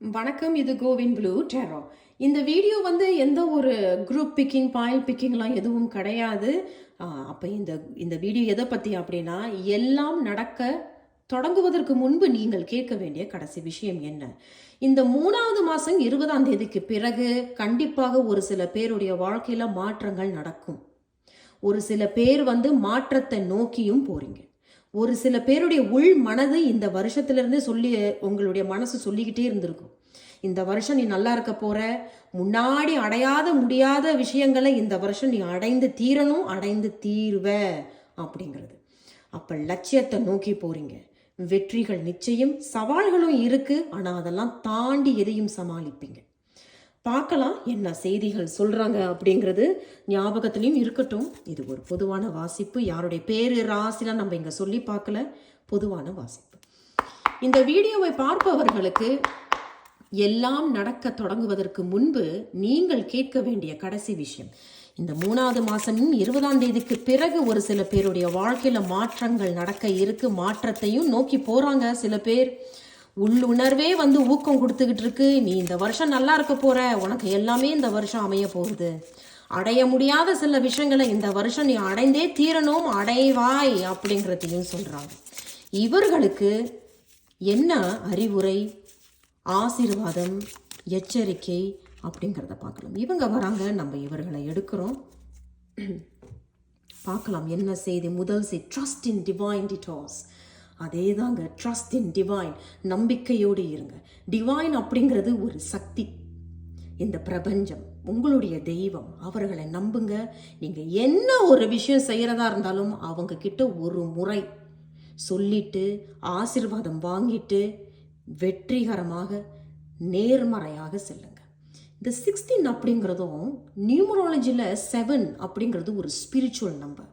வணக்கம் இது CoWIN blue டெரோ. இந்த வீடியோ வந்து எந்த ஒரு குரூப் பிக்கிங் பாயில் பிக்கிங்லாம் எதுவும் கிடையாது. அப்போ இந்த இந்த வீடியோ எதை பற்றி அப்படின்னா எல்லாம் நடக்க தொடங்குவதற்கு முன்பு நீங்கள் கேட்க வேண்டிய கடைசி விஷயம் என்ன? இந்த மூணாவது மாதம் இருபதாம் தேதிக்கு பிறகு கண்டிப்பாக ஒரு சில பேருடைய வாழ்க்கையில் மாற்றங்கள் நடக்கும். ஒரு சில பேர் வந்து மாற்றத்தை நோக்கியும் போகிறீங்க ஒரு சில பேருடைய உள் மனது இந்த வருஷத்திலிருந்தே சொல்லி உங்களுடைய மனசு சொல்லிக்கிட்டே இருந்திருக்கும். இந்த வருஷம் நீ நல்லா இருக்க போற முன்னாடி அடையாத முடியாத விஷயங்களை இந்த வருஷம் நீ அடைந்து தீரணும் அடைந்து தீர்வ அப்படிங்கிறது. அப்போ லட்சியத்தை நோக்கி போறீங்க. வெற்றிகள் நிச்சயம் சவால்களும் இருக்கு ஆனால் அதெல்லாம் தாண்டி எதையும் சமாளிப்பீங்க. பார்க்கலாம் என்ன செய்திகள் சொல்கிறாங்க அப்படிங்கிறது ஞாபகத்துலேயும் இருக்கட்டும். இது ஒரு பொதுவான வாசிப்பு. யாருடைய பேர் ராசிலாம் நம்ம இங்கே சொல்லி பார்க்கல. பொதுவான வாசிப்பு. இந்த வீடியோவை பார்ப்பவர்களுக்கு எல்லாம் நடக்க தொடங்குவதற்கு முன்பு நீங்கள் கேட்க வேண்டிய கடைசி விஷயம். இந்த மூணாவது மாதமும் இருபதாம் தேதிக்கு பிறகு ஒரு சில பேருடைய வாழ்க்கையில் மாற்றங்கள் நடக்க இருக்கு. மாற்றத்தையும் நோக்கி போகிறாங்க சில பேர். உள்ளுணர்வே வந்து ஊக்கம் கொடுத்துக்கிட்டு இருக்கு. நீ இந்த வருஷம் நல்லா இருக்க போற. உனக்கு எல்லாமே இந்த வருஷம் அமைய போகுது. அடைய முடியாத சில விஷயங்களை இந்த வருஷம் நீ அடைந்தே தீரணும் அடைவாய் அப்படிங்கிறதையும் சொல்றாங்க. இவர்களுக்கு என்ன அறிவுரை? ஆசீர்வாதம் எச்சரிக்கை அப்படிங்கிறத பார்க்கலாம். இவங்க வராங்க நம்ம இவர்களை எடுக்கிறோம். பார்க்கலாம் என்ன செய்தி? முதல் செய்தி ட்ரஸ்ட் இன் டிவைன் டிட்டாஸ் அதே தாங்க ட்ரஸ்ட் இன் டிவைன் நம்பிக்கையோடு இருங்க. டிவைன் அப்படிங்கிறது ஒரு சக்தி. இந்த பிரபஞ்சம் உங்களுடைய தெய்வம் அவர்களை நம்புங்க. நீங்கள் என்ன ஒரு விஷயம் செய்கிறதா இருந்தாலும் அவங்க கிட்ட ஒரு முறை சொல்லிட்டு ஆசிர்வாதம் வாங்கிட்டு வெற்றிகரமாக நேர்மறையாக செல்லுங்க. இந்த சிக்ஸ்டீன் அப்படிங்கிறதும் நியூமராலஜியில் செவன் அப்படிங்கிறது ஒரு ஸ்பிரிச்சுவல் நம்பர்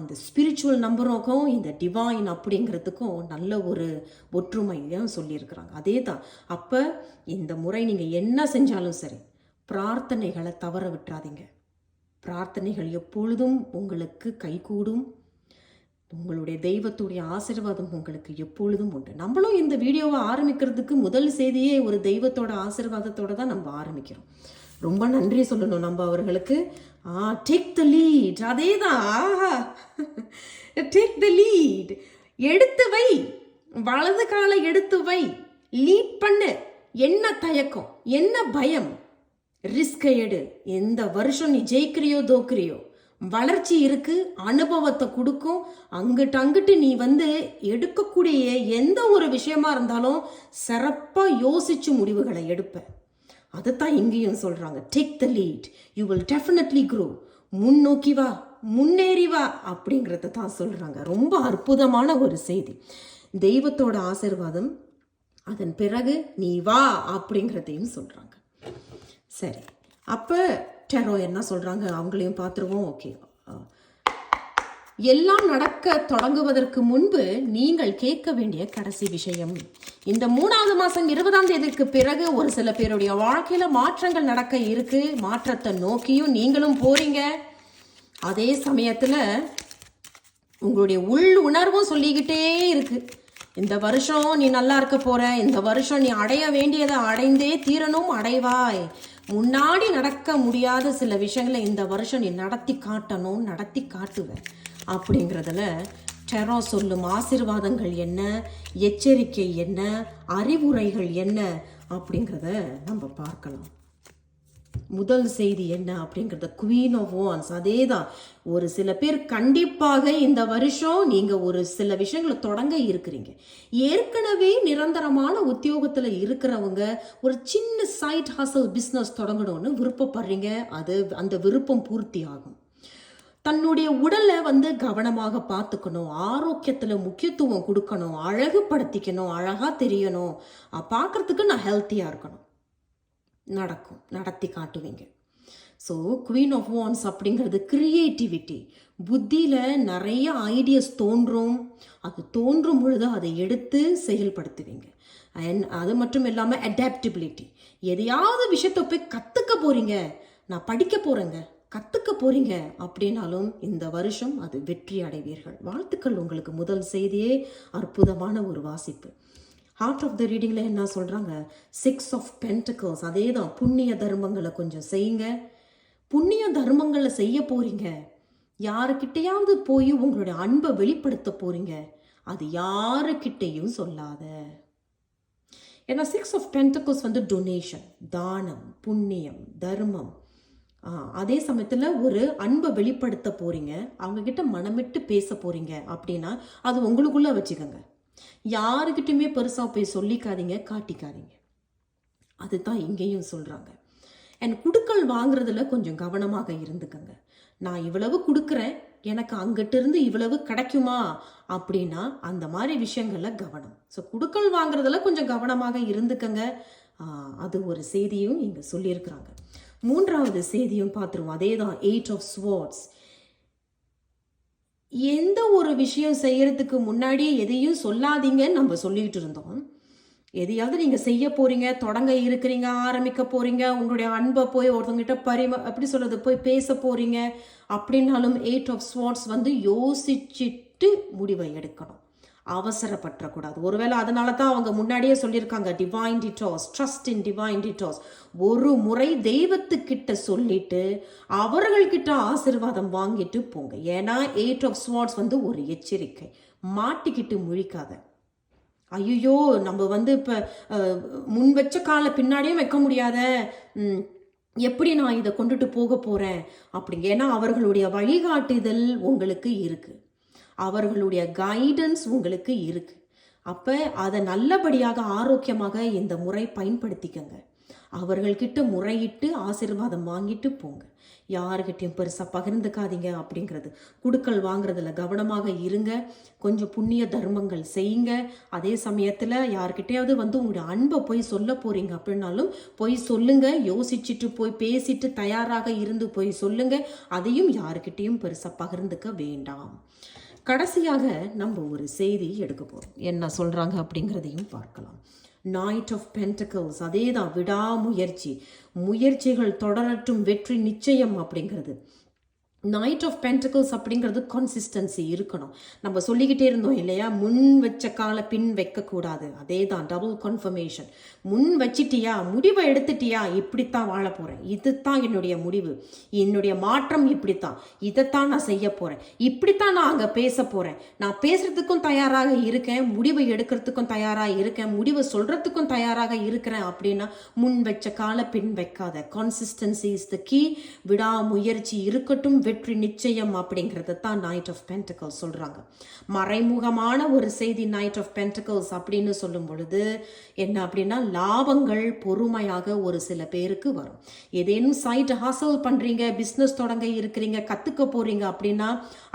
இந்த ஸ்பிரிச்சுவல் நம்பருக்கும் இந்த டிவைன் அப்படிங்கிறதுக்கும் நல்ல ஒரு ஒற்றுமையும் சொல்லியிருக்கிறாங்க. அதே தான் அப்போ இந்த முறை நீங்கள் என்ன செஞ்சாலும் சரி பிரார்த்தனைகளை தவற விட்டுறாதீங்க. பிரார்த்தனைகள் எப்பொழுதும் உங்களுக்கு கைகூடும். உங்களுடைய தெய்வத்துடைய ஆசிர்வாதம் உங்களுக்கு எப்பொழுதும் உண்டு. நம்மளும் இந்த வீடியோவை ஆரம்பிக்கிறதுக்கு முதல் செய்தியே ஒரு தெய்வத்தோட ஆசிர்வாதத்தோட தான் நம்ம ஆரம்பிக்கிறோம். ரொம்ப நன்றி சொல்லணும் நம்ம அவர்களுக்கு. ஆ டேக் த லீட் அதே தான் ஆஹா. டேக் த லீட் எடுத்து வை. வலது காலை எடுத்து வை. லீட் பண்ணு. என்ன தயக்கம்? என்ன பயம்? ரிஸ்கை எடு. எந்த வருஷம் நீ ஜெயிக்கிறியோ தோக்குறியோ. வளர்ச்சி இருக்கு அனுபவத்தை கொடுக்கும். அங்கிட்டு அங்கிட்டு நீ வந்து எடுக்கக்கூடிய எந்த ஒரு விஷயமா இருந்தாலும் சிறப்பாக யோசிச்சு முடிவுகளை எடுப்பேன் அதைத்தான் இங்கேயும் சொல்கிறாங்க take the lead you will definitely grow முன்னோக்கி வா முன்னேறி வா அப்படிங்கிறத தான் சொல்கிறாங்க ரொம்ப அற்புதமான ஒரு செய்தி. தெய்வத்தோட ஆசிர்வாதம் அதன் பிறகு நீ வா அப்படிங்கிறதையும் சொல்கிறாங்க சரி. அப்போ டெரோ என்ன சொல்கிறாங்க அவங்களையும் பார்த்துருவோம். ஓகே எல்லாம் நடக்க தொடங்குவதற்கு முன்பு நீங்கள் கேட்க வேண்டிய கடைசி விஷயம். இந்த மூணாவது மாதம் இருபதாம் தேதிக்கு பிறகு ஒரு சில பேருடைய வாழ்க்கையில மாற்றங்கள் நடக்க இருக்கு. மாற்றத்தை நோக்கியும் நீங்களும் போறீங்க. அதே சமயத்துல உங்களுடைய உள் உணர்வும் சொல்லிக்கிட்டே இருக்கு. இந்த வருஷம் நீ நல்லா இருக்க போற. இந்த வருஷம் நீ அடைய வேண்டியதை அடைந்தே தீரணும் அடைவாய். முன்னாடி நடக்க முடியாத சில விஷயங்களை இந்த வருஷம் நீ நடத்தி காட்டணும் நடத்தி காட்டுவ. அப்படிங்கிறதுல டெரா சொல்லும் ஆசிர்வாதங்கள் என்ன? எச்சரிக்கை என்ன? அறிவுரைகள் என்ன? அப்படிங்கிறத நம்ம பார்க்கலாம். முதல் செய்தி என்ன அப்படிங்கிறத குவீன் ஆஃப் ஓன்ஸ் அதே தான் ஒரு சில பேர் கண்டிப்பாக இந்த வருஷம் நீங்கள் ஒரு சில விஷயங்களை தொடங்க இருக்கிறீங்க. ஏற்கனவே நிரந்தரமான உத்தியோகத்தில் இருக்கிறவங்க ஒரு சின்ன சைட் ஹாசல் பிஸ்னஸ் தொடங்கணும்னு விருப்பப்படுறீங்க. அது அந்த விருப்பம் பூர்த்தி ஆகும். தன்னுடைய உடலை வந்து கவனமாக பார்த்துக்கணும் ஆரோக்கியத்தில் முக்கியத்துவம் கொடுக்கணும் அழகுபடுத்திக்கணும் அழகாக தெரியணும். பார்க்கறதுக்கு நான் ஹெல்த்தியாக இருக்கணும். நடக்கும். நடத்தி காட்டுவீங்க. ஸோ குவீன் ஆஃப் வான்ஸ் அப்படிங்கிறது கிரியேட்டிவிட்டி புத்தியில் நிறைய ஐடியாஸ் தோன்றும். அது தோன்றும் பொழுது அதை எடுத்து செயல்படுத்துவீங்க. அண்ட் அது மட்டும் இல்லாமல் அடாப்டபிலிட்டி எதையாவது விஷயத்தை போய் கற்றுக்க போகிறீங்க நான் படிக்க போகிறேங்க கற்றுக்க போகிறீங்க அப்படின்னாலும் இந்த வருஷம் அது வெற்றி அடைவீர்கள். வாழ்த்துக்கள் உங்களுக்கு. முதல் செய்தியே அற்புதமான ஒரு வாசிப்பு. ஹார்ட் ஆஃப் த ரீடிங்கில் என்ன சொல்கிறாங்க சிக்ஸ் ஆஃப் பென்டக்கல்ஸ் அதே தான் புண்ணிய தர்மங்களை கொஞ்சம் செய்யுங்க. புண்ணிய தர்மங்களை செய்ய போகிறீங்க யாருக்கிட்டையாவது போய் உங்களுடைய அன்பை வெளிப்படுத்த போகிறீங்க அது யாருக்கிட்டையும் சொல்லாத. ஏன்னா சிக்ஸ் ஆஃப் பென்டக்கல்ஸ் வந்து டொனேஷன் தானம் புண்ணியம் தர்மம். அதே சமயத்தில் ஒரு அன்பை வெளிப்படுத்த போகிறீங்க அவங்கக்கிட்ட மனமிட்டு பேச போகிறீங்க அப்படின்னா அது உங்களுக்குள்ளே வச்சுக்கோங்க. யாருக்கிட்டையுமே பெருசாக போய் சொல்லிக்காதீங்க காட்டிக்காதீங்க. அதுதான் இங்கேயும் சொல்கிறாங்க அண்ட் குடுக்கல் வாங்குறதுல கொஞ்சம் கவனமாக இருந்துக்கங்க. நான் இவ்வளவு கொடுக்குறேன் எனக்கு அங்கிட்டிருந்து இவ்வளவு கிடைக்குமா அப்படின்னா அந்த மாதிரி விஷயங்களில் கவனம். ஸோ குடுக்கல் வாங்குறதுல கொஞ்சம் கவனமாக இருந்துக்கங்க. அது ஒரு செய்தியும் இங்கே சொல்லியிருக்கிறாங்க. மூன்றாவது செய்தியும் பார்த்துருவோம். அதே தான் எயிட் ஆஃப் ஸ்வார்ட்ஸ் எந்த ஒரு விஷயம் செய்யறதுக்கு முன்னாடி எதையும் சொல்லாதீங்கன்னு நம்ம சொல்லிக்கிட்டு இருந்தோம். எதையாவது நீங்கள் செய்ய போகிறீங்க தொடங்க இருக்கிறீங்க ஆரம்பிக்க போகிறீங்க உங்களுடைய அன்பை போய் ஒருத்தவங்கிட்ட பரிம எப்படி சொல்கிறது போய் பேச போகிறீங்க அப்படின்னாலும் எயிட் ஆஃப் ஸ்வாட்ஸ் வந்து யோசிச்சுட்டு முடிவை எடுக்கணும். அவசரப்பற்றக்கூடாது. ஒருவேளை அதனால தான் அவங்க முன்னாடியே சொல்லியிருக்காங்க divine deities trust in divine deities ஒரு முறை தெய்வத்துக்கிட்ட சொல்லிட்டு அவர்கள்கிட்ட ஆசீர்வாதம் வாங்கிட்டு போங்க. ஏன்னா எயிட் ஆஃப் ஸ்வாட்ஸ் வந்து ஒரு எச்சரிக்கை. மாட்டிக்கிட்டு முழிக்காத. ஐயோ நம்ம வந்து இப்போ முன் வச்ச காலை பின்னாடியும் வைக்க முடியாத. எப்படி நான் இதை கொண்டுட்டு போக போகிறேன் அப்படிங்க ஏன்னா அவர்களுடைய வழிகாட்டுதல் உங்களுக்கு இருக்குது அவர்களுடைய கைடன்ஸ் உங்களுக்கு இருக்கு. அப்போ அதை நல்லபடியாக ஆரோக்கியமாக இந்த முறை பயன்படுத்திக்கங்க. அவர்கள்கிட்ட முறையிட்டு ஆசீர்வாதம் வாங்கிட்டு போங்க. யாருக்கிட்டையும் பெருசாக பகிர்ந்துக்காதீங்க அப்படிங்கிறது. குடுக்கல் வாங்குறதுல கவனமாக இருங்க. கொஞ்சம் புண்ணிய தர்மங்கள் செய்யுங்க. அதே சமயத்தில் யார்கிட்டையாவது வந்து உங்களுடைய அன்பை போய் சொல்ல போகிறீங்க அப்படின்னாலும் போய் சொல்லுங்க. யோசிச்சுட்டு போய் பேசிட்டு தயாராக இருந்து போய் சொல்லுங்க. அதையும் யாருக்கிட்டையும் பெருசாக பகிர்ந்துக்க வேண்டாம். கடைசியாக நம்ம ஒரு செய்தி எடுக்க போகிறோம் என்ன சொல்கிறாங்க அப்படிங்கிறதையும் பார்க்கலாம். நைட் ஆஃப் பென்டக்கல்ஸ் அதே தான் விடாமுயற்சி. முயற்சிகள் தொடரட்டும் வெற்றி நிச்சயம் அப்படிங்கிறது. நைட் ஆஃப் பென்டக்கல்ஸ் அப்படிங்கிறது கன்சிஸ்டன்சி இருக்கணும். நம்ம சொல்லிக்கிட்டே இருந்தோம் இல்லையா? முன் வச்ச காலை பின் வைக்கக்கூடாது. அதே தான் டபுள் கன்ஃபர்மேஷன் முன் வச்சிட்டியா? முடிவை எடுத்துட்டியா? இப்படித்தான் வாழ போகிறேன் இதுதான் என்னுடைய முடிவு. என்னுடைய மாற்றம் இப்படித்தான். இதைத்தான் நான் செய்ய போகிறேன் இப்படித்தான் நான் அங்கே பேச போகிறேன் நான் பேசுறதுக்கும் தயாராக இருக்கேன். முடிவை எடுக்கிறதுக்கும் தயாராக இருக்கேன். முடிவை சொல்கிறதுக்கும் தயாராக இருக்கிறேன் அப்படின்னா முன் வச்ச காலை பின் வைக்காத. கன்சிஸ்டன்சி இஸ் த கீ விடாமுயற்சி இருக்கட்டும் வெற்றி நிச்சயம் அப்படிங்கிறது தான் நைட் ஆஃப் பென்டக்கல்ஸ் சொல்கிறாங்க மறைமுகமான ஒரு செய்தி நைட் ஆஃப் பென்டக்கல்ஸ் அப்படின்னு சொல்லும் பொழுது என்ன அப்படின்னா லாபங்கள் பொறுமையாக ஒரு சில பேருக்கு வரும். ஏதேனும் சைட் ஹாசல் பண்ணுறீங்க பிஸ்னஸ் தொடங்க இருக்கிறீங்க கற்றுக்க போகிறீங்க அப்படின்னா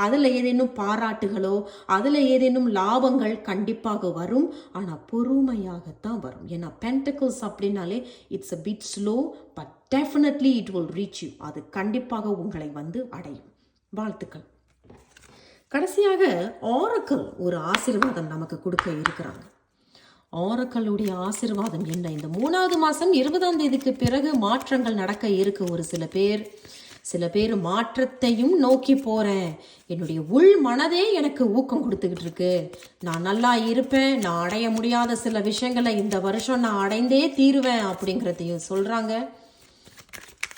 அதில் ஏதேனும் பாராட்டுகளோ அதில் ஏதேனும் லாபங்கள் கண்டிப்பாக வரும். ஆனால் பொறுமையாகத்தான் வரும். ஏன்னா பென்டக்கல்ஸ் அப்படின்னாலே it's a bit slow but definitely it will reach you அது கண்டிப்பாக உங்களை வந்து அடையும். வாழ்த்துக்கள். கடைசியாக ஆரக்கல் ஒரு ஆசீர்வாதம் நமக்கு கொடுக்க இருக்கிறாங்க. ஆரக்கலுடைய ஆசீர்வாதம் என்ன? இந்த மூணாவது மாதம் இருபதாம் தேதிக்கு பிறகு மாற்றங்கள் நடக்க இருக்கு ஒரு சில பேர். சில பேர் மாற்றத்தையும் நோக்கி போகிறேன் என்னுடைய உள் மனதே எனக்கு ஊக்கம் கொடுத்துக்கிட்டு இருக்கு. நான் நல்லா இருப்பேன். நான் அடைய முடியாத சில விஷயங்களை இந்த வருஷம் நான் அடைந்தே தீருவேன் அப்படிங்கிறதையும் சொல்கிறாங்க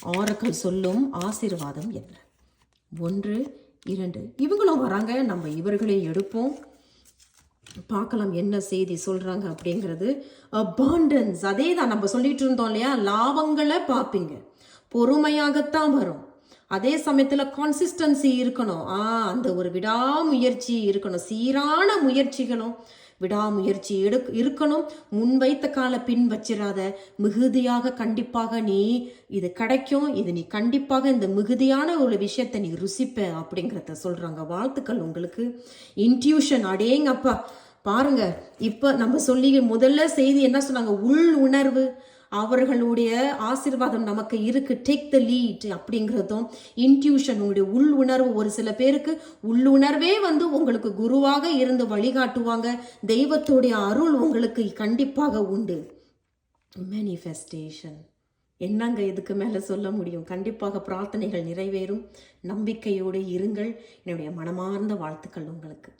ஆரக்கல் சொல்லும் ஆசீர்வாதம் என்ன? ஒன்று இரண்டு. இவங்களும் வராங்க நம்ம இவர்களையும் எடுப்போம். பார்க்கலாம் என்ன செய்தி சொல்கிறாங்க அப்படிங்கிறது. அபாண்டன்ஸ் அதே தான் நம்ம சொல்லிட்டு இருந்தோம் இல்லையா? லாபங்களை பார்ப்பீங்க. பொறுமையாகத்தான் வரும். அதே சமயத்தில் கான்சிஸ்டன்சி இருக்கணும். ஆ அந்த ஒரு விடாமுயற்சி இருக்கணும். சீரான முயற்சிகளும் விடாமுயற்சி எடு இருக்கணும். முன் வைத்த கால பின் வச்சிடாத மிகுதியாக கண்டிப்பாக நீ இது கிடைக்கும். இது நீ கண்டிப்பாக இந்த மிகுதியான ஒரு விஷயத்தை நீ ருசிப்ப அப்படிங்கிறத சொல்கிறாங்க வாழ்த்துக்கள் உங்களுக்கு. இன்ட்யூஷன் அடேங்கப்பா. பாருங்க இப்போ நம்ம சொல்லி முதல்ல செய்தி என்ன சொன்னாங்க? உள் உணர்வு. அவர்களுடைய ஆசீர்வாதம் நமக்கு இருக்கு. டேக் த லீட் அப்படிங்கிறதும் இன்ட்யூஷன் உங்களுடைய உள் உணர்வு ஒரு சில பேருக்கு உள்ளுணர்வே வந்து உங்களுக்கு குருவாக இருந்து வழிகாட்டுவாங்க. தெய்வத்துடைய அருள் உங்களுக்கு கண்டிப்பாக உண்டு. மேனிஃபெஸ்டேஷன் என்னங்க இதுக்கு மேலே சொல்ல முடியும்? கண்டிப்பாக பிரார்த்தனைகள் நிறைவேறும். நம்பிக்கையோடு இருங்கள். என்னுடைய மனமார்ந்த வாழ்த்துக்கள் உங்களுக்கு.